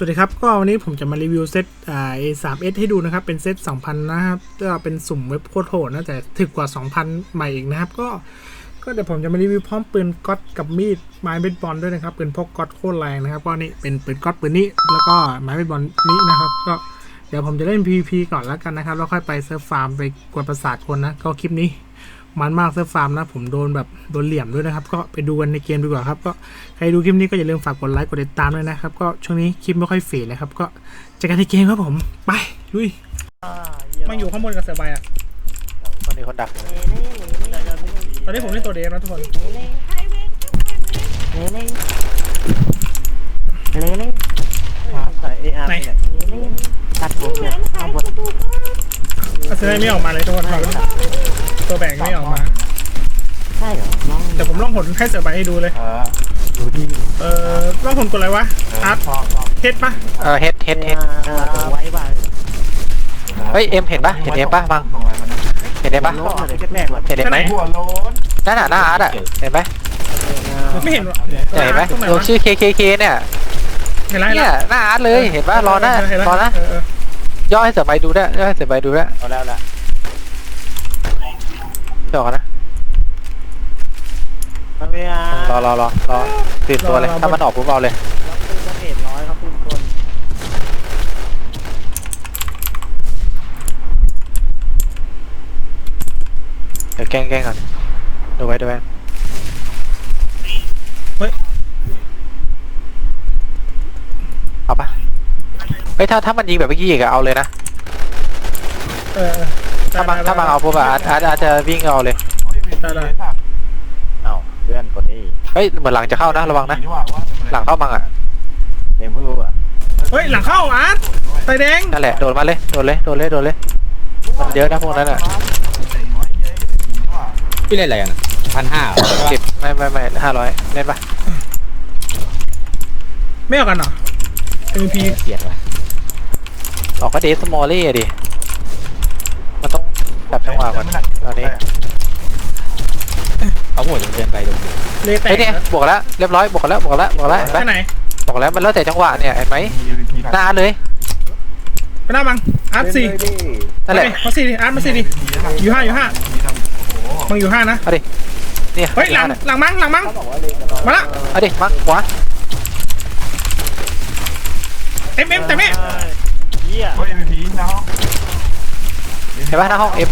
สวัสดีครับ ก็วันนี้ผมจะมารีวิวเซตอ่า A3S ให้ดูนะครับ เป็นเซต2,000 นะครับก็เป็นสุ่มเว็บโคตรโหดนะ แต่ถึกกว่า 2,000 ใหม่อีกนะครับ ก็ก็เดี๋ยวผมจะมารีวิวพร้อมปืนก๊อตกับมีดไม้เบสบอลด้วยนะครับปืนพกก๊อตโคตรแรงนะครับก็นี่เป็นปืนก๊อตปืนนี้แล้วก็ไม้เบสบอลนี้นะครับ ก็เดี๋ยวผมจะเล่น PVP ก่อนแล้วกันนะครับแล้วค่อยไปเซิร์ฟฟาร์มไปกวนประสาทคนนะก็คลิปนี้ มันมากเซิร์ฟฟาร์มนะ ผมโดนแบบโดนเหลี่ยมด้วยนะครับ ก็ไปดูกันในเกมดีกว่าครับก็ใครดูคลิปนี้ก็อย่าลืมฝากกดไลค์กดติดตามด้วยนะครับ ก็ช่วงนี้คลิปไม่ค่อยฝีเลยครับ ก็เจอกันในเกมครับผมไปลุยมันอยู่ข้างบนกับเสือใบอะคนนี้คนดักตอนนี้ผมเล่นตัวเดฟนะทุกคนใส่เออาร์ไหนตัดผมเนี่ยข้างบนอาเซนไม่ออกมาเลยทุกคนครับ ตัวแบ่งไม่ออกมา ใช่เหรอน้องเดี๋ยวผมลองหนให้เสือใบให้ดูเลย เออดูที่เออลองหนกดอะไรวะอาร์ตพอพอเฮ็ดปะเออเฮ็ดเฮ็ดเฮ็ดไว้บ้างเฮ้ยเอ็มเห็นปะเห็นเอ็มปะบังส่งอะไรมานะเห็นเอ็มปะเห็นเอ็มไหมหัวโล้นนั่นน่ะหน้าอาร์ตอะเห็นไหมไม่เห็นวะเนี่ยเห็นไหมตรงไหนลงวะชื่อ KKK เนี่ยเห็นแล้วเห็นเนี่แล้ยวหน้าอาร์ตเลยเห็นปะรอนะเห็แล้วรอนะเออเออย่อให้เสือใบดูด้วยย่อให้เสือใบดูด้วยเอาแล้วละ เดี๋ยวก่อนนะรอรอรอรอติดตัวเลย ถ้ามันออกปุ๊บเอาเลยเดี๋ยวแกล้งแกล้งก่อนดูไว้ดูไว้เอาปะเฮ้ยถ้าถ้ามันยิงแบบเมื่อกี้อีกอะเอาเลยนะ เออเออ ถ้ามันถ้ามันเอาปุ๊บอะอาจอาจอาจจะวิ่งเอาเลย ได้ได้เอาเพื่อนคนนี้เฮ้ยเหมือนหลังจะเข้านะระวังนะนี่ว่าว่าหลังเข้ามังอะเนมเพิ่งรู้อะเฮ้ยหลังเข้าอาร์ตไตแดงนั่นแหละโดนมาเลยโดนเลยโดนเลยโดนเลยมันเยอะนะพวกนั้นอะพี่เล่นอะไรกันพันห้าสิบไม่ไม่ไม่ห้าร้อยเล่นปะไม่เอากันเหรอ MVP เสียดว่ะออกก็เดสมอลลี่อะดิมันต้อง จับจังหวะก่อนตอนนี้เขาโหดจนเกินไปตรงนี้เลแตเฮ้กยเนี่ยบวกแล้วเรียบร้อยบวกแล้วบวกแล้วบวกแล้วเห็นปะแค่ไหนบวกแล้วมันแล้วแต่จังหวะเนี่ยเห็นไหมหน้าเลยไปหน้าบังอาร์ตสี่นั่นแหละมาสี่ดิอาร์ตมาสี่ดิอยู่ห้าอยู่ห้ามังอยู่ห้านะเอาดิเนี่ยเฮ้ยหลังหลังมังหลังมังมาละเอาดิมังขวาเอ็มเอ็มแต่ไม่เฮ้ยพีนะ เห็นปะหน้าห้องเอ็ม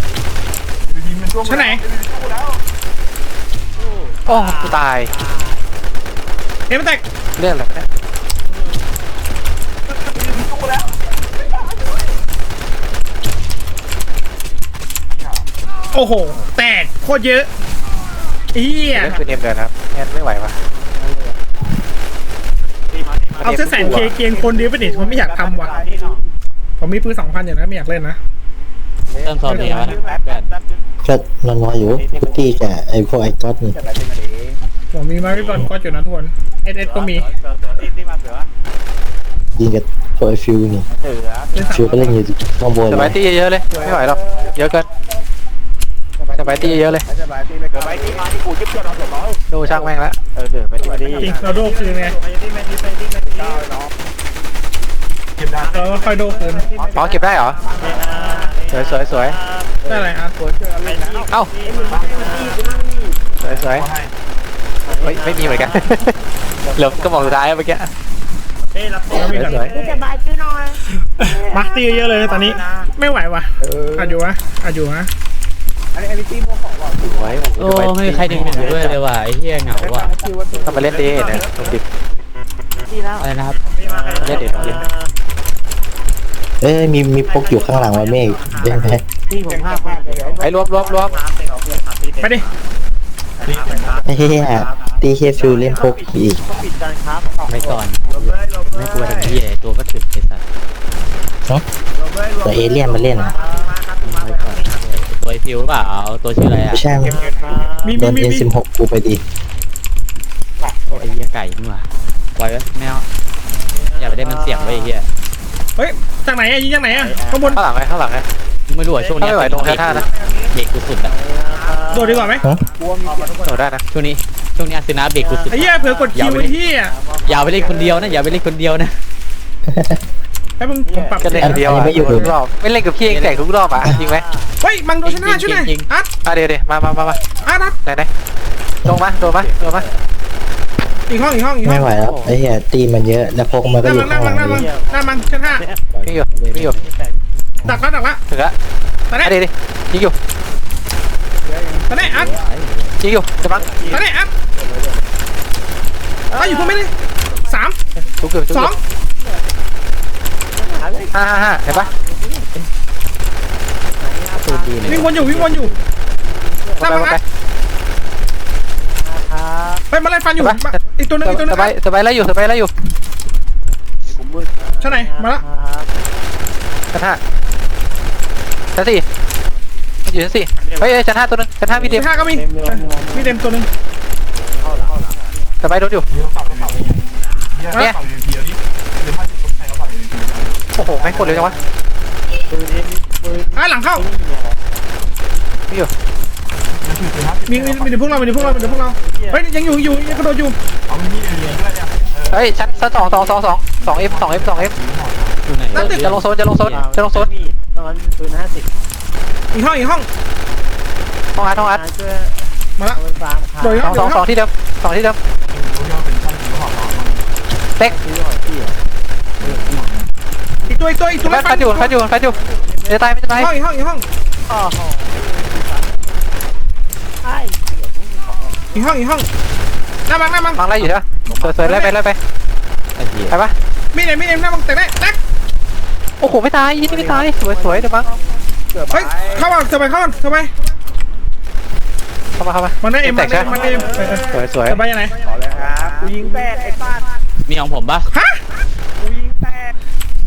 พีมันช่วงชั้นไหน โอ้กูตายเอ็มแตกเรื่องอะไรวะเนี่ยโอ้โห แตกโคตรเยอะเฮียเรื่องคือเนมเดินครับงั้นไม่ไหวปะเอาเส้นแสนเคเกียงคนเดียวไปดิผมไม่อยากทำว่ะผมมีปืนสองพันอยู่นะไม่อยากเล่นนะ เริ่มโซนนี้แล้วนะแบบก็น้อยๆอยู่พุตตี้กับไอ้พวกไอ้ก๊อตนี่ผมมีมาพี่บอลก็อยู่นะทุกคนเอสเอสก็มียิงกับพวกไอ้ฟิวนี่เล่นสามฟิวก็เล่นอยู่ข้างบนสเลบายยตี้เยอะๆเลยไม่ไหวหรอกเยอะเกินสบายตี้เยอะๆเลยดูช่างแม่งละเออเดี๋ยวไปที่มาดีจริงเราโดคืนไงเก็บได้เราก็ค่อยโดคืนอ๋อเก็บได้เหรอ สวยสวยสวยได้อะไรอาร์ตเอ้าสวยสวยให้เฮ้ยไม่มีเหมือนกันเหลือก็มองสุดท้ายเมื่อกี้แล้วมีก่อนสวยมาร์คตีเยอะเลยตอนนี้ ไม่ไหวว่ะอาจอยู่วะอาจอยู่นะสวยโอ้ไม่มีใครดึงหนึ่งด้วยเลยว่ะไอ้เหี้ยเหงาว่ะต้องมาเล่นดีเนี่ยตรงดิบอะไรนะครับเล่นดิบตรงดิบ เอ้ยมีมีพกอยู่ข้างหลังว่าเมฆเล่นไหมไอ้รวบรวบรวบไปดิไอ้เหี้ยตีเฮียฟิวเล่นพกอีกไม่ก่อนไม่กลัวทำเหี้ยตัวก็ถึกไอ้สัตว์ตัวเอเลี่ยนมาเล่นอะไม่ก่อนตัวไอฟิวหรือเปล่าตัวชื่ออะไรอะไม่ใช่มีโดมีนมีเอ็นมีสิบหกกูไปดีโอ้ไอ้เหี้ยไก่นี่หว่าปล่อยไว้ไม่เอาอย่าไปได้มันเสี่ยงไว้ไอ้เหี้ย เฮ้ยจากไหนอะยิงจากไหนอะข้างบนข้างหลังไงข้างหลังไงมึงไม่รู้อะช่วงนี้ถ้าไม่ไหวตรงท่าๆนะเบรกกูสุดอะโดดดีกว่าไหมโดดได้นะช่วงนี้ช่วงนี้อาร์เซนาเบรกกูสุดไอ้เหี้ยเผื่อกดคิวไอ้เหี้ยอย่าไปเล่นคนเดียวนะอย่าไปเล่นคนเดียวนะให้มึงผมปรับจะเล่นคนเดียวอะทุกรอบไม่เล่นกับพี่เองแตกทุกรอบอะจริงไหมเฮ้ยมังโดนชนะช่วยหน่อยอัดอะเดี๋ยวเดี๋ยวมามามามาอัดอัดไหนไหนลงมาโดนมาโดนมา อีกห้องอีกห้องอีกห้ไม่องไหวแล้วไอ้เหี้ยตีมันเยอะแล้วพกมันหก็น้าอยู่มังหน้าข้างหมัลังงหน้ามังนี่หน้ามังชั้นห้าวิ่งอยู่วิ่งอยู่ดักละดักละถึงละตอนนี้อะเดี๋ยวดิยิงอยู่ตอนนี้อัดยิงอยู่จะบังตอนนี้อัดเอาอยู่พวกไม่ได้สามทุกอยู่ทุกสออยู่งห้าห้าห้าเห็นปะตูดดีเลยวิ่งวนอยู่วิ่งวนอยู่หไปน้าไปมังไปอัด ไปมาไล่ฟันอยู่ไปมาอีกตัวหนึงอีกตัวหนึสงบายสบายไล่อยู่สบายไล่อยู่ชั้นไหนมาละชั้นห้าชั้นสี่มันอยู่ชั้นสี่เฮ้ยเฮ้ยชั้นห้าตัวนึงชั้นห้ามีเดียมชั้นห้าก็มีมีเต็มตัวหนึงสบายโดนอยู่เดี๋ยวปรับกระเป๋าเฮียเนี่ยปรับเอ็มพีเอาดิเดี๋ยวห้าสิบคนใครเขาปรับเอ็มพีโอ้โหแม่งกดเร็วจังวะอะหลังเข้าวิ่งอยู่ มันถือเป็นห้าสิบมีมีมีเดี๋ยวพวกเรามีเดี๋ยวพวกเรามีเดี๋ยวพวกเราเฮ้ยยังอยู่อยู่ยังกระโดดอยู่เอามีมีดเรียนด้วยเนี่ยเออเฮ้ยชั้นชั้นสองสองสองสองสองเอฟสองเอฟสองเอฟอยู่ไหนนั่นตึกจะลงโซนจะลงโซนจะลงโซนตอนปืนห้าสิบอีกห้องอีกห้องห้องอัดห้องอัดช่วยมาละเอาไปฟังค่ะโดดอีกสห้อองงสองสองที่เดิมสองที่เดิมรู้ยอดเป็นช่างถือว่าหอมซื้อหอยพี่อะอีกตัวอีกตัวอีกตัวแฟไล่ดฟัแฟนดอยู่แฟดอยู่แฟดอยู่จะตายไม่จะตายห้องอีกห้องอีกห้อง อ๋อใช่ อีกห้องอีกห้องหน้าบังหน้าบังมังไล่อยู่ใช่ปะสวยๆไล่ไปไล่ไปไอ้เหี้ยไปปะมีเอ็มมีเอ็มหน้าบังแต่ได้แน็กโอ้โหไม่ตายยี่นี่ไม่ตายสวยสวยเดี๋ยวมั้งเฮ้ยเข้ามาสบายเข้ามาสบายเข้ามาเข้ามามันได้เอ็มแตมันกได้ใช่เอ็มมันได้เอ็มเออเออสวยสวยสบายยังไงขอเลยครับกูยิงแตกไอ้ป้ามีของผมปะฮะกูยิงแตก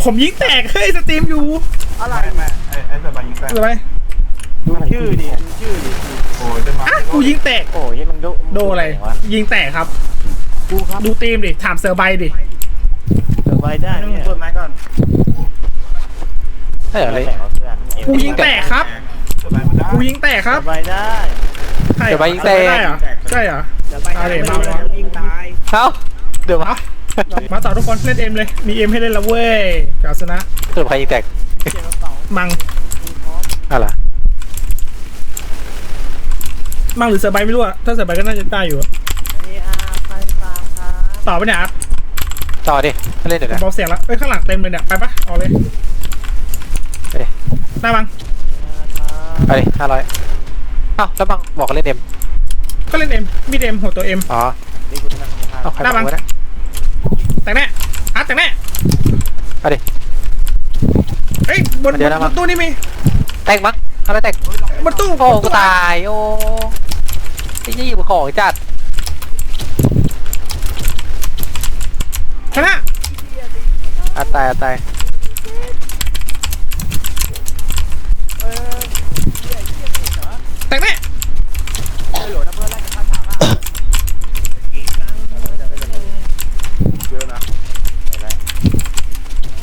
ผมยิงแตกเฮ้ยสตรีมอยู่อะไรไม่ไม่ไอ้ไอ้สบายยิงแปดสบายดูชื่อดิดูชื่อดิ โอ้ยจะมาอะกูยิงแตกโอ้ยมันดูโดอะไร ยิงแตกครับ กูครับดูตีมดิถามเซอร์ไบดิ เกิดไว้ได้เนี่ยต้นไม้ก่อนเอออะไรกูยิงแตกครับ สบายมันได้กูยิงแตกครับเกิดไว้ได้ ใช่เหรอเซอร์ไบยิงแตกได้เหรอใช่เหรอเกิดไว้ได้เอาดิมาไม่มาได้ยิงตายเอ้าเดี๋ยวมามาต่อทุกคนเล่นเอ็มเลย มีเอ็มให้เล่นแล้วเว้ยกาสนะสรุปใครยิงแตกเก็บกระเป๋ามังอะไร มังหรือเซอร์ไบไม่รู้อะถ้าเซอร์ไบก็น่าจะได้อยู่อะไอ้อาไปฟังครับต่อไปเนี่ยอาร์ตต่อดิเล่นเดี๋ยวนะเบาเสียงละเอ้ยข้างหลังเต็มเลยเนี่ยไปปะเอาเลยไปดิหน้าบังไปดิห้าร้อยเอ้าแล้วบังบอกเล่นเอ็มก็เล่นเอ็มมีเอ็มหัวตัวเอ็มอ๋อนี่คุณนั่งข้างเอ้าใครบอกวะเนี่ยแต่งแน่อาร์ตแต่งแน่ไปดิเฮ้ยบนเดี๋ยวนะบบังนตู้นี่มีแตกมั้ง อะไรแตกบนตู้โอ้บนกูตู้ตาย โอ้ไอ้ยี่อยู่ของจัดชนะอะตายอะตายแต่งแน่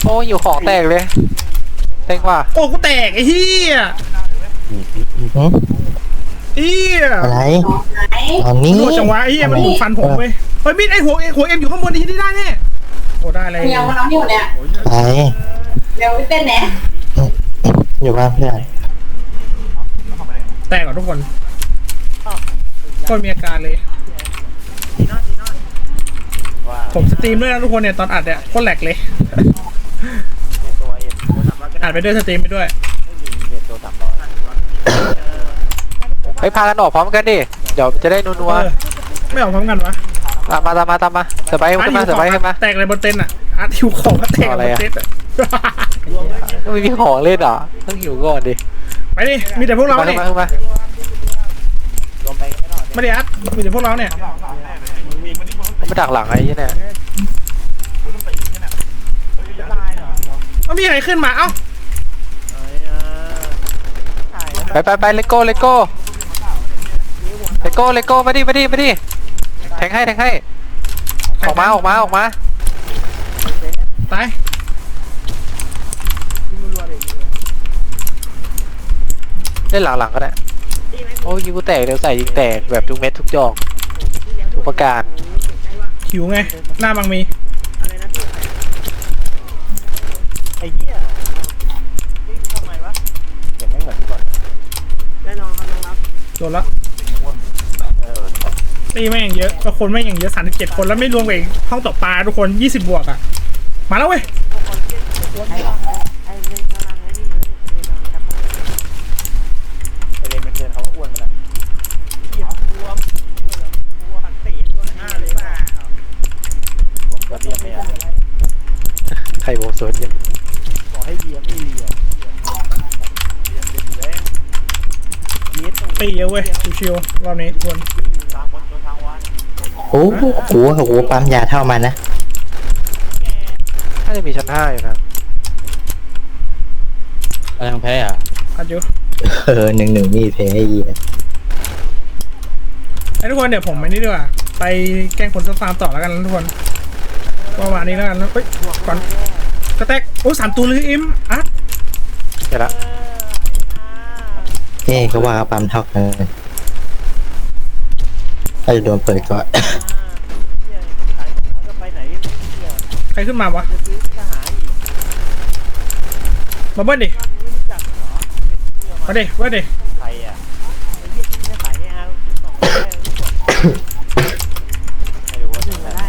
โอ้อยู่ของแตกเลยเต็งว่ะโอ้กูแตกไอ้เหี้ยหึ เหี้ยอะไรตอนนี้โดดจังหวะไอ้เหี้ยมันบุกฟันผมเว้ยเฮ้ยมีดไอ้หัวไอ้หัวเอ็มอยู่ข้างบนนี่ที่ได้แน่โอ้ได้เลยเมียมันน้องอยู่เนี่ยไปเดี๋ยวเต้นแหนอยู่บ้านเพื่อนแตกก่อนทุกคนคนมีอาการเลยว่าผมสตรีมด้วยนะทุกคนเนี่ยตอนอัดเนี่ยโคตรแหลกเลยตัวเอ็มกูทำแล้วก็อัดไปด้วยสตรีมไปด้วย ไม่ยิงเด็ดตัวสามร้อยไปพากันออกพร้อมกันดิ เดี๋ยวจะได้นัวเออไม่ออกพร้อมกันวะๆตามมาตามมาตามมาสบายขึ้นมาสบายขึ้นมา แตกเลยบนเต็นท์อะอาร์ตหิวของก็แตกเอาอะไรบนอะ เต็นท์อะไม่มีของเล่นเหรอต้องหิวก่อนดิไปดิมีแต่พวกเรามาขึ้เนี่ยนมาขึ้นมารวมไปก็ไม่รอดไม่ได้อัดมีแต่พวกเราเนี่ยผมไปดักหลังไอ้เนี่ยไม่มีใครขึ้นมาเอ้าไปไปไปเลโก้เลโก้ เลโก้เลโก้มาดิมาดิมาดิแทงให้แทงให้ออกมาออกมาออกมาไายเล่นหลังๆก็ได้โอ้ยิงกูแตกเดี๋ยวใส่ยิงแตกแบบทุกเม็ดทุกจอกทุกประการหิวไง หน้าบังมีไอ้เหี้ยทำไมวะเสียงไม่งเหมือนที่ก่อนแน่นอนครับน้องรับโดนละ ตีแม่งเยอะก็คนแม่งอย่างเยอะสามสิบเจ็ดคนแล้วไม่รวมกับอีกห้องตกปลาทุกคนยี่สิบบวกอะ มาแล้วเว้ยไอเรนมันเกินเขาอ้วนไปแล้วผมก็เรียนไม่ได้ไข่โบโซเดียมบอกให้เรียนไม่เรียนเรียนเป็นอยู่แล้วเรียนตรงตีเยอะเว้ยชิวๆรอบนี้ทุกคน ทางบนตัวทางวัน โอ้โหโอ้โหปั๊มยาเท่ามันนะ น่าจะมีชั้นห้าอยู่นะอะไรของแพ้อะอัดอยู่เออหนึ่งหนึ่งมีเพย์ไอ้เหี้ยไอ้ทุกคนเดี๋ยวผมไปนี่ดีกว่าไปแกล้งคนสฟาร์มต่อแล้วกันนะทุกคนประมาณนี้แล้วกันนะเฮ้ยก่อนกระแตกโอ้สามตัวเลยเอ็มอะเดี๋ยวละเอ้ก็ว่าปั๊มเท่ากัน ถ้าจะโดนเปิดก่อนเนี่ยขายของจะไปไหนไม่รู้เนี่ยใครขึ้นมาวะจะซื้อทหารอีกมาเบิ้ลดิบ้านนี้รู้จักเหรอมาดิเบิ้ลดิใครอะไอ้เหี้ยที่จะขายในอาร์สองแม่ไม่รู้ว่าจะได้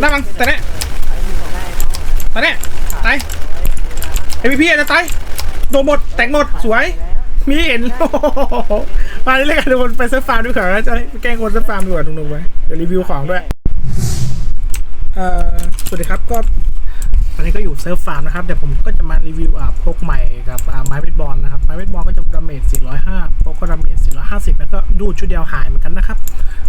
ได้มั้งแต่เนี้ยแต่เนี้ยตายไอพี่พี่จะตายโดนหมดแต่งหมดสวยมีเห็นโอ้โห มาเรื่อยๆกันทุกคนไปเซิร์ฟฟาร์มดูก่อนนะจะแกล้งคนเซิร์ฟฟาร์มดูก่อนหนุ่มๆไว้เดี๋ยวรีวิวของด้วยเอ่อสวัสดีครับก็ตอนนี้ก็อยู่เซิร์ฟฟาร์มนะครับเดี๋ยวผมก็จะมารีวิวอ่าพกใหม่กับอ่าไม้เบสบอลนะครับไม้เบสบอลก็จะดาเมจ405พกก็ดาเมจ450 แล้วก็ดูดชุดเดียวหายเหมือนกันนะครับ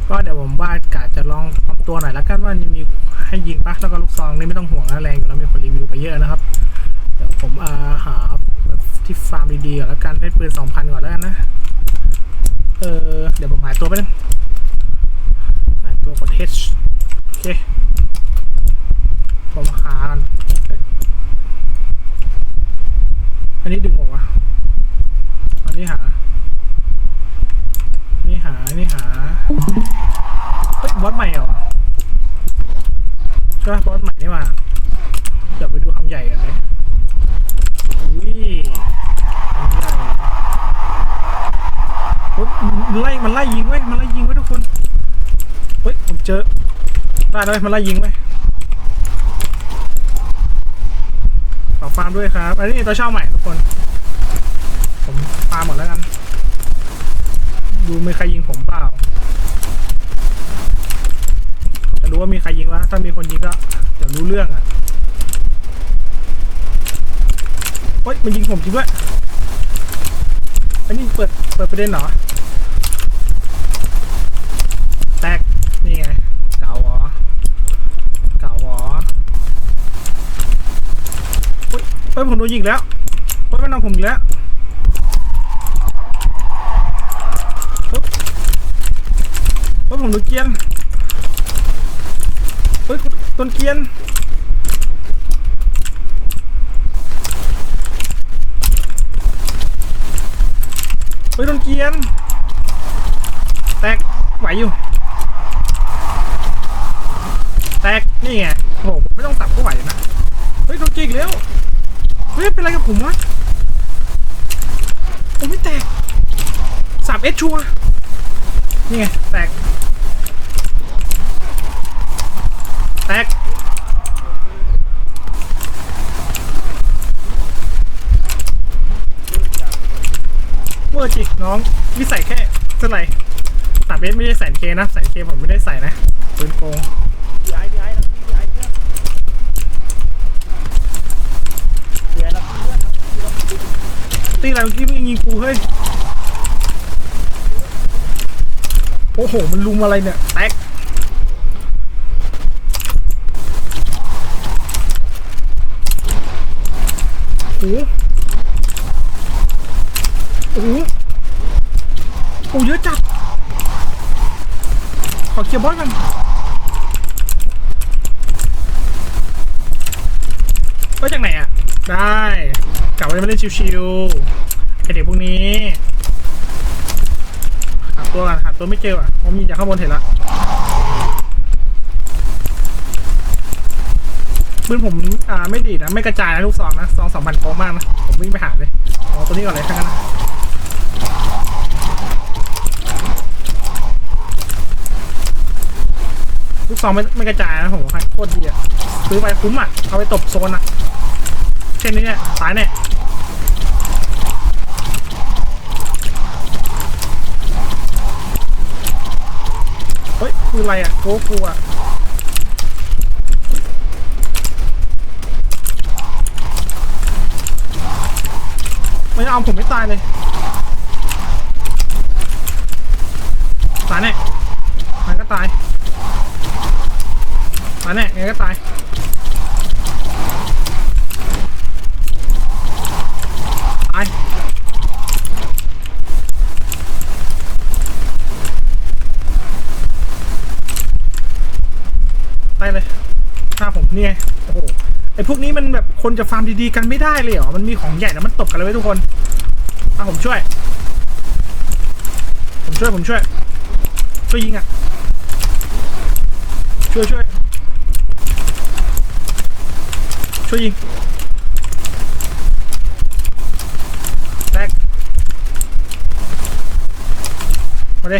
ก็เดี๋ยวผมว่ากะจะลองทำตัวหน่อยแล้วกันว่านี่มีให้ยิงปะแล้วก็ลูกซองนี่ไม่ต้องห่วงนะแรงอยู่แล้วมีคนรีวิวไปเยอะนะครับเดี๋ยวผมอ่าหาที่ฟาร์มดีๆก่อนแล้วกันได้ปืน2,000 ก่อนแล้วกันนะ ออเดี๋ยวผมหายตัวไปนึงหายตัวกด H โอเค ผมหากันเอ๊ะอันนี้ดึงออกวะอันนี้หา อันนี้หา อันนี้หา เฮ้ยบอสใหม่เหรอใช่ปะบอสใหม่นี่มาเดี๋ยวไปดูคำใหญ่กันเลยอุ้ยคำใหญ่โอ๊ยมันไล่ มันไล่ยิงไว้ยมันไล่ยิงไว้ยทุกคน เฮ้ย ผมเจอ ได้เลยมันไล่ยิงไว้ยขอฟาร์มด้วยครับ อันนี้ตัวเช่าใหม่ทุกคน ผมฟาร์มหมดแล้วกัน ดูมีใครยิงผมเปล่า จะรู้ว่ามีใครยิงวะถ้ามีคนยิงก็เดี๋ยวรู้เรื่องอะเฮ้ยมันยิงผมจริงด้วย อันนี้เปิดเปิดประเด็นเหรอ แตก นี่ไง เก่าเหรอ เก่าเหรอ เฮ้ ยเฮ้ยผมโดนยิงแล้วเฮ้ยมันนำผมอีกแล้วปึ๊บเฮ้ยผมโดนเกียนเฮ้ยโดนเกียนเฮ้ยโดนเกียน แตกไหวอยู่ แตกนี่ไงโอ้โหไม่ต้องสับก็ไหวนะ เฮ้ยโดนเกรียนอีกแล้ว เฮ้ย เป็นไรกับผมวะผมไม่แตกสามเอสชัวนี่ไง แตก แตก เวอร์จิน้องนี่ใส่แค่เท่าไหร่สามเอสไม่ได้ใส่เคนะใส่เคผมไม่ได้ใส่นะปืนโกง พีไอพีไอแล้วพีไอเพื่อนพีไอแล้วเพื่อนครับ ตีอะไรเมื่อกี้มึงยิงกูเฮ้ย โอ้โห มันลุมอะไรเนี่ย แตก โอ้โหโอ้โหโอ้เยอะจัด ขอเคลียร์บอสกันก็จากไหนอะ ได้ะว่จะมาเล่นชิวๆไอเด็กพวกนี้หาตัวกันหาตัวไม่เจออะผมมีจากข้างบนเห็นละปืนผมอ่าไม่ดีนะ ไม่กระจายนะลูกซองนะซองสองพันโกมากนะ ผมวิ่งไปหาเลยเอาตัวนี้ก่อนเลยทั้งนั้นะลูกซองไม่ไม่กระจายนะผมว่าโคตรดีอะซื้อไปคุ้มอะ เอาไปตบโซนอะ เช่นนี้เนี่ยตายแน่ คืออะไรอะโกกูอะไม่เอาผมไม่ตายเลยตายแน่ตายก็ตายตายแน่ไงก็ตาย ตายเลยฆ่าผมนี่ไงโอ้โหไอพวกนี้มันแบบคนจะฟาร์มดีๆกันไม่ได้เลยเหรอ มันมีของใหญ่แล้วมันตบกันเลยไว้ทุกคนอะผมช่วย ผมช่วยผมช่วย ช่วยยิงอะ ช่วยช่วย ช่วยยิงแตกมาดิ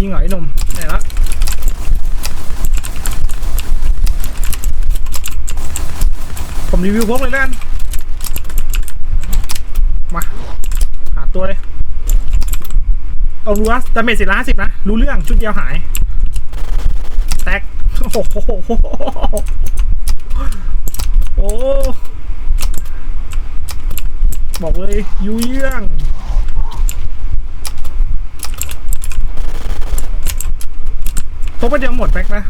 ยิงหรอไอ้หนุ่มไหนละ ผมรีวิวพวกเลยแล้วกัน มา หาตัวเลย เอารู้ว่าดาเมจสี่ร้อยห้าสิบนะ รู้เรื่องชุดเดียวหาย แตก โอ้โหโอ้บอกเลยยูเยี่ยงพบไปเดียวหมดแม็กนะ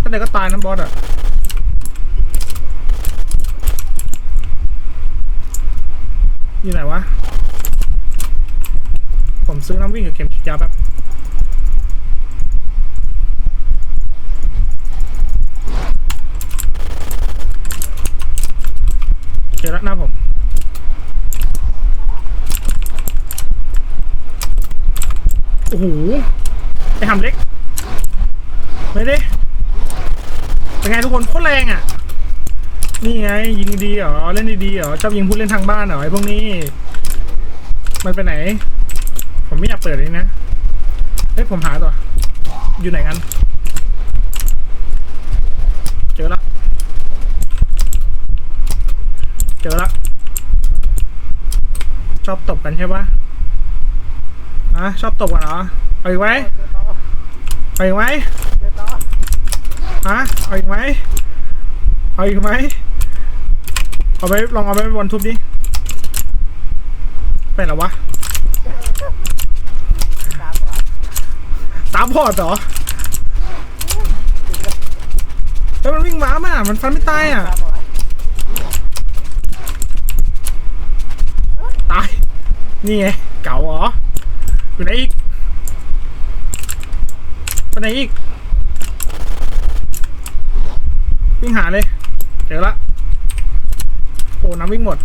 ถ้าเดี๋ยวก็ตายนะบอสอะ อยู่ไหนวะ ผมซื้อน้ำวิ่งกับเข็มฉีดยาแบบเจอแล้วหน้าผมโอ้โหไอหำเล็กไม่ได้เป็นไงทุกคนโคตรแรงอะ นี่ไง ยิงดีเหรอเล่นดีๆเหรอชอบยิงพูดเล่นทางบ้านเหรอไอพวกนี้ มันไปไหน ผมไม่อยากเปิดเลยนะเฮ้ยผมหาตัวอยู่ไหนกันเจอละเจอละชอบตบกันใช่ปะอะชอบตบกันเหรอเอาอีกไหมเอาอีกไหมฮะเอาอีกไหมเอาอีกไหม เอาไปลองเอาไปบนทุบดิเป็นหรอวะตามพอดเหรอแล้วมันวิ่งม้ามามันฟันไม่ตายอะ ตาย นี่ไง เก่าเหรออยู่ไหนอีกไปไหนอีก วิ่งหาเลย เจอละ โอ้น้ำวิ่งหมด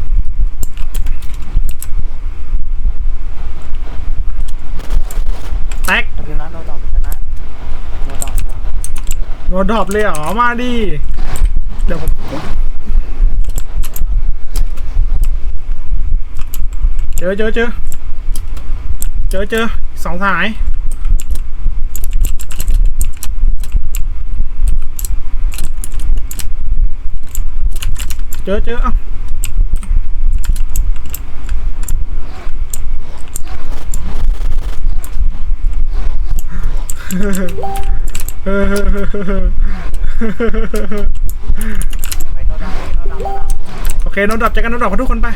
แตกชนะโนดอกชนะโนดอกโดนดรอปเลยเหรอ มาดิ เดี๋ยวผมเจอเจอเจอเจอเจอสองสาย เจอเจอเอ้า เออไปโนดอกโนดอกโอเคโนดรอปเจอกันโนดรอปกันทุกคนไป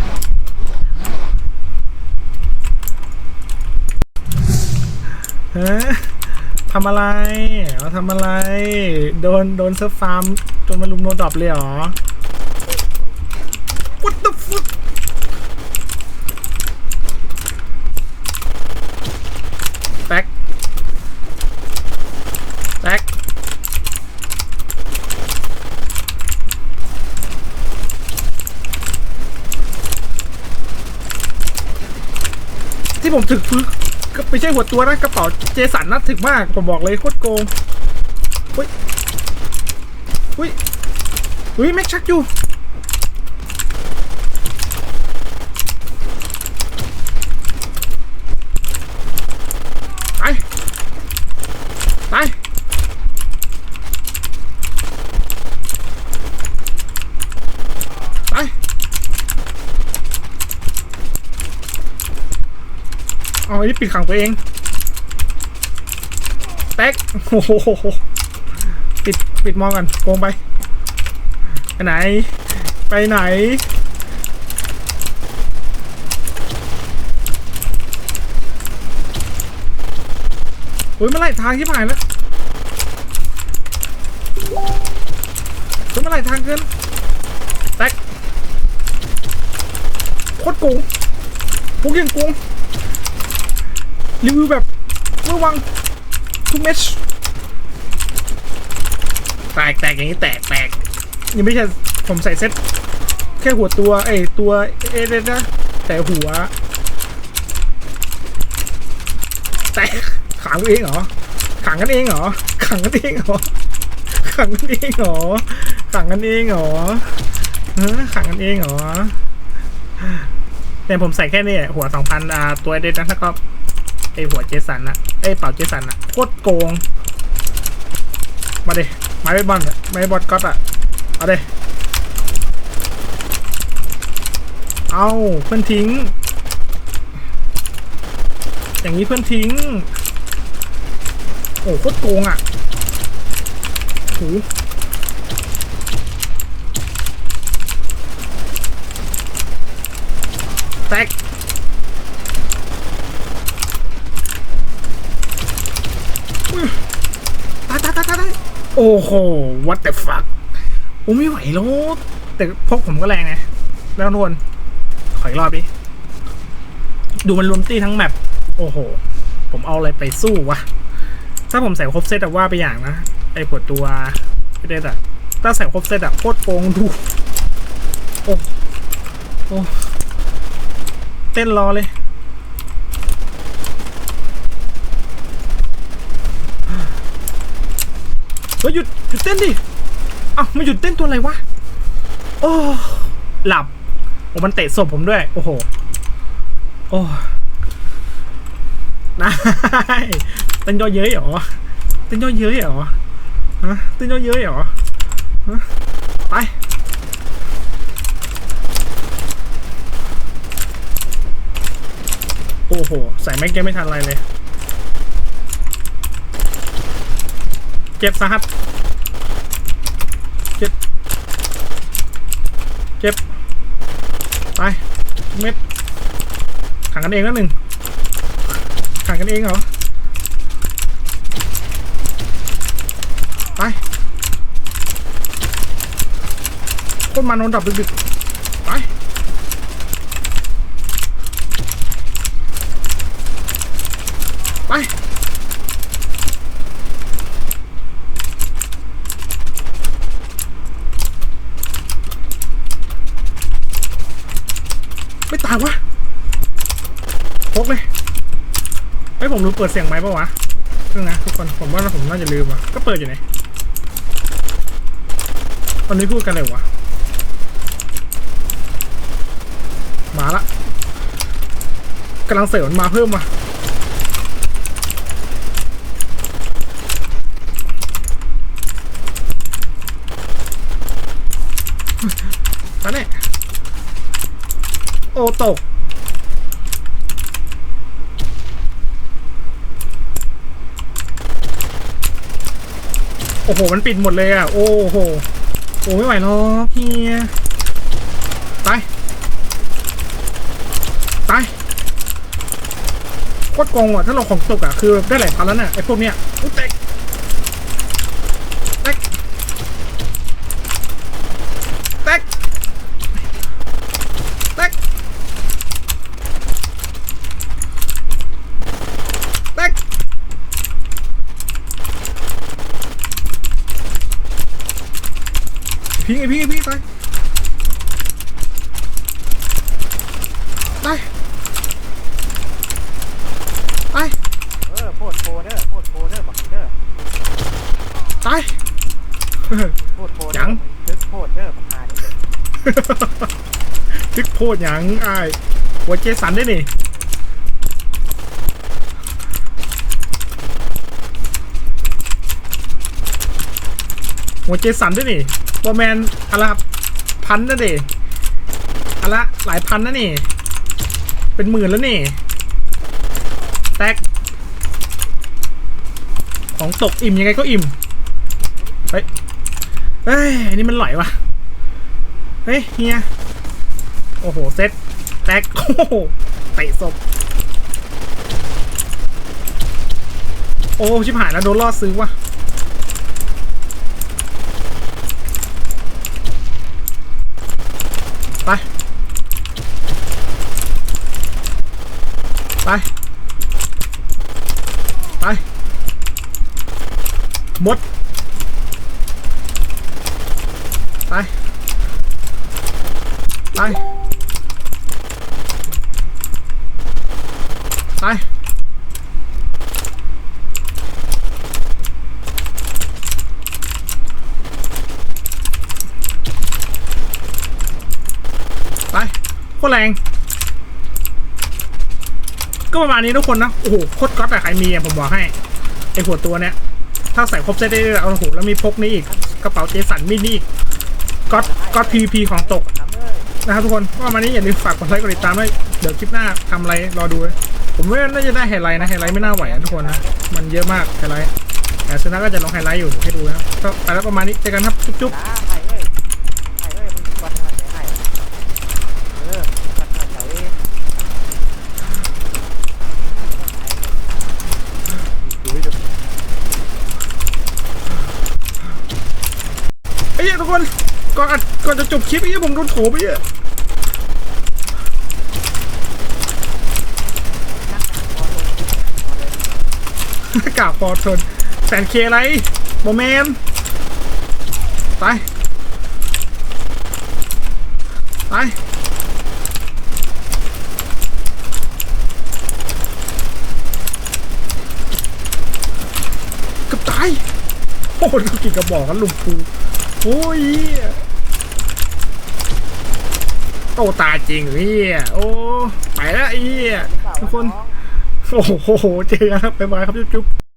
เฮ้ทำอะไรเอาทำอะไร โดน โดนเซิร์ฟฟาร์มจนมาลุมโนดรอปเลยเหรอ What the fuck แบ็คแบ็คที่ ผมถึกพึกก็ไม่ใช่หัวตัวนะกระเป๋าเจสันนะถึกมาก ผมบอกเลยโคตรโกงอุ้ยอุ้ยอุ้ยแม็กชักอยู่ เอาไอ้นี่ปิดขังตัวเองแตกโอ้โหปิดปิดมองกันโกงไป ไปไหน ไปไหนอุ้ยมันไหลทางที่ผ่านแล้วอุ้ยมันไหลทางเกินแตกโคตรโกงพวกยังโกง รีวิวแบบเมื่อวังทุกเม็ดแตกแตกอย่างนี้แตกแตกยังไม่ใช่ผมใส่เซ็ตแค่หัวตัวเอ้ยตัวเอเดนนะแต่หัว แตกขังตัวเองเหรอขังกันเองเหรอขังกันเองเหรอขังกันเองเหรอขังกันเองเหรอเออขังกันเองเหรอเนี่ยผมใส่แค่นี้หัวสองพันอ่าตัวเด็ดนะแล้วก็ ไอหัวเจสันอะไอเป่าเจสันอะโคตรโกง มาดิไม้เบอลไม้บอลก็อตอะเอาดิเอาเพื่อนทิ้ง อย่างนี้เพื่อนทิ้ง โอ้โคตรโกงอะโหแตกอื้อตายตายตายตายตาย โอ้โห what the fuck โอ้ไม่ไหวแล้วแต่พวกผมก็แรงไงแล้วนวลขออีกรอบดิดูมันรวมตี้ทั้งแมปโอ้โห ผมเอาอะไรไปสู้วะ ถ้าผมใส่ครบเซตอะว่าไปอย่างนะ ไอ้ปวดตัวไอ้เด็ดอะถ้าใส่ครบเซตอะโคตรโกงดู โอ้โอ้เต้นรอเลย เฮ้ยหยุดหยุดเต้นดิเอ้าไม่หยุดเต้นตัวอะไรวะโอ้หลับโอ้มันเตะศพผมด้วย โอ้โหโอ้ได้เต้นย่อเย้ยเหรอเต้นย่อเย้ยเหรอฮะเต้นย่อเย้ยเหรอฮะไปโอ้โห ใส่แม็กเก็ตไม่ทันอะไรเลย เจ็บสาหัสเจ็บ เจ็บ ไป เม็ดขังกันเองแล้วหนึ่งขังกันเองเหรอ ไปคนมานอนดับดึกๆไปไป ไม่ตายวะพกเลย เฮ้ย ผมรู้เปิดเสียงไหมปะวะนึงนะทุกคนผมว่าผมน่าจะลืมว่ะก็เปิดอยู่ไหนตอนนี้พูดกันเลยวะมาละกำลังเสริมมันมาเพิ่มว่ะตอนนี้โอตก โอ้โห มันปิดหมดเลยอะ โอ้โห โอ้ไม่ไหวเนาะเฮียตายตายโคตรโกงอะ ถ้าเราของตกอะ คือได้หลายพันแล้วเนี่ยไอ้พวกเนี้ยอุ๊ยแตกแตกแตกแตกแตก พิงไอพิงไอพิงตายตายตาย เออโพดโพเด้อโพดโพเด้อบักเด้อ ตาย โพดโพเด้อ ยัง ทึกโพดเด้อบักหานี่เด้อ ทึกโพดหยังไอ้หัวเจสันได้นี่หัวเจสันได้นี่บอแมนอะไรพันนะเดอะไรหลายพันนะนี่ เป็นหมื่นแล้วนี่ แตกของตกอิ่มยังไงก็อิ่ม เฮ้ย เฮ้ย อันนี้มันไหลวะเฮ้ย เฮีย อ้โห เซ็ตแตกโอ้โหเตะศพโอ้ ชิบหายแล้วโดนล่อซื้อวะไป ไป ไป หมด ไป ไป ไปไปโคตรแรง ก็ประมาณนี้ทุกคนนะ โอ้โหโคตรก๊อตอะใครมีอะผมบอกให้ไอหัวตัวเนี้ย ถ้าใส่ครบเซตได้เลยโอ้โหแล้วมีพกนี้อีก กระเป๋าเจสันมินี่อีกก๊อตก๊อต PVP ของตกนะครับทุกคน ก็ประมาณนี้อย่าลืมฝากกดไลค์กดติดตามด้วยเดี๋ยวคลิปหน้าทำอะไรรอดูเลย ผมว่าน่าจะได้ไฮไลท์นะไฮไลท์ไม่น่าไหวนะทุกคนนะ มันเยอะมากไฮไลท์แต่ชนะก็จะลองไฮไลท์อยู่ให้ดูนะก็ไปแล้วประมาณนี้เจอกันครับจุ๊บไอ้เหี้ยทุกคนก่อนก่อนจะจบคลิปไอ้เหี้ยผมโดนโถไปเหี้ย กาบพอทนแสนเคไรโมเมนไป ไป กับตายโอ้โหกี่กระบอกกันลุงปูโอ้ยโตตายจริงเฮียโอ้ไปแล้วไอ้เฮียทุกคน โอ้โหเจอกันครับบ๊ายบายครับจุ๊บ